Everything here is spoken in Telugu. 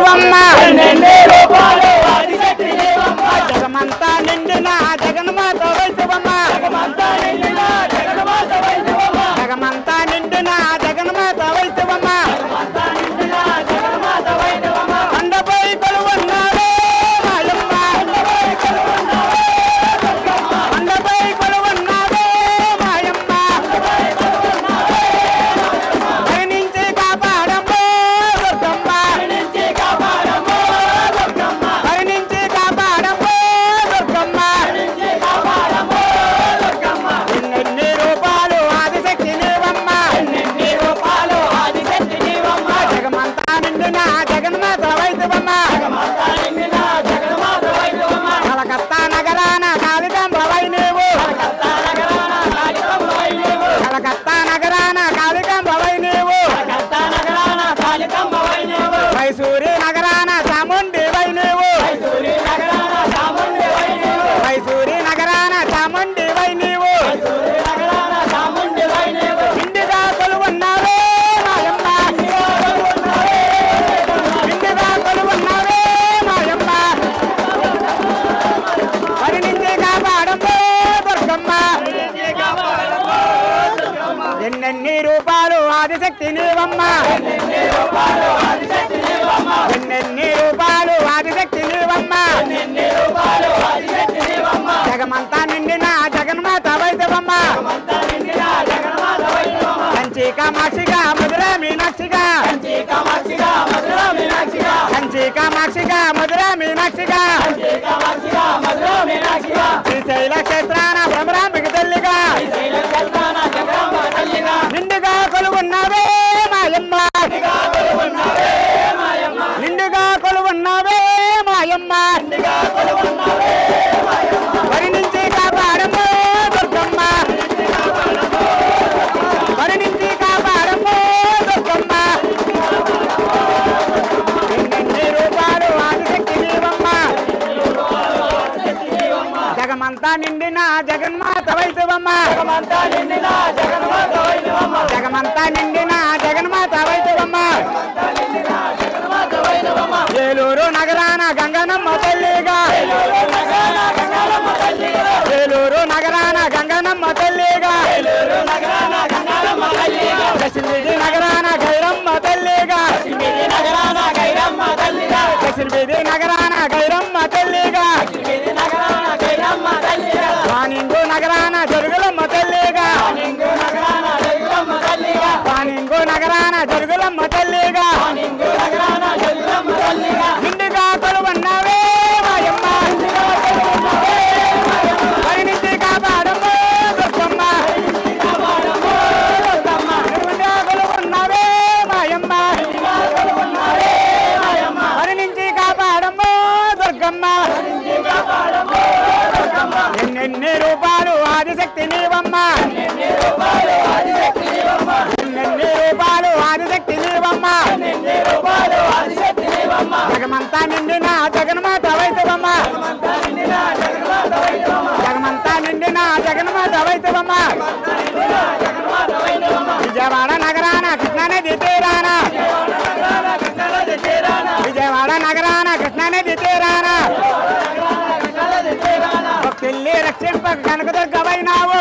నీవమ్మ ఆదిశక్తి నీవమ్మ ఎన్నెన్ని రూపాలు ఆదిశక్తి నీవమ్మ జగమంతా నిండిన జగన్మాత వైద్యవమ్మ కంచి కామాక్షిగా మధుర మీనాక్షిగా మధుర మీనాక్షిగా శ్రీశైల జగమంతా నిండిన జగన్మాత వైద్యవమ్మ జగమంతా నిండిన జగన్మాత నగరాన జరుగులమ్మ తల్లిగా. పానింగు నగరాన జరుగులమ్మ తల్లిగా. నిండుగా కొలువన్నావే మాయమ్మ. పరిణించి నిండుగా కొలువన్నావే మాయమ్మ. పరిణించి దుర్గమ్మ. ఎన్నెన్ని ఆదిశక్తి నీవమ్మ. ఎన్నెన్ని రూపాలు ఆదిశక్తి నీవమ్మ. జగమంతా నిండిన జగన్మాత వైద్యవమ్మ జగమంతా నిండిన జగన్మాత వైద్యవమ్మ విజయవాడ నగరాన కృష్ణానది తీరాన. శ్రీ కనకదుర్గవైనావు